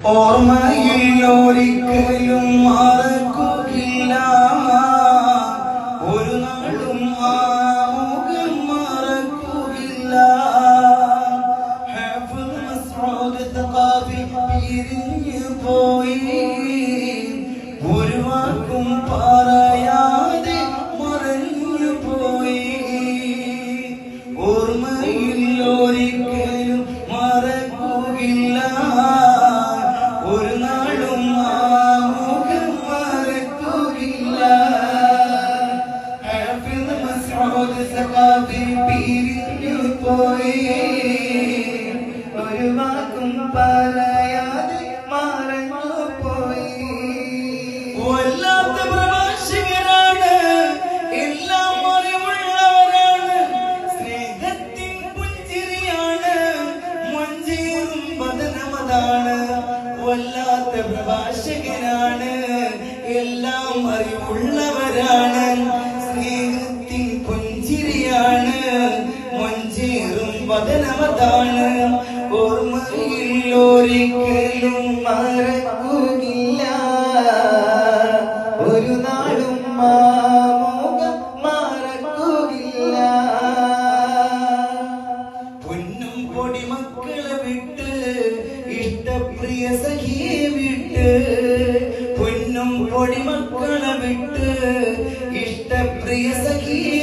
ഓർമ്മയിൽ ഒരിക്കലും മറക്കുകയില്ല ഒരു നാളും ആ മുഖം മറക്കുകയില്ല പിരിഞ്ഞു പോയി ഒരു വാക്കും പറയാതെ മറഞ്ഞു പോയി ഓർമ്മയിൽ പിരിഞ്ഞു പോയി. ഒരു വാക്കും പറയാതെ മറഞ്ഞു പോയി. വല്ലാത്ത പ്രഭാഷകരാണ് എല്ലാം അറിവുള്ളവരാണ്. സ്നേഹത്തിൻ പുഞ്ചിരിയാണ് മഞ്ചേറും പതനമതാണ് വല്ലാത്ത പ്രഭാഷകനാണ് എല്ലാം അറിവുള്ളവരാണ്. സ്നേഹത്തിൻ പുഞ്ചിരിയാണ് മഞ്ചേറും വദനമതാണ് ഓർമ്മയിൽ ഒരിക്കലും മറക്കുകയില്ല ഒരു നാളും ആ മുഖം മറക്കുകയില്ല പൊന്നും പൊടി മക്കളെ വിട്ട് ഇഷ്ടപ്രിയ സഖിയെ വിട്ട് പൊന്നും പൊടി മക്കളെ വിട്ട് ഇഷ്ടപ്രിയ സഖിയെ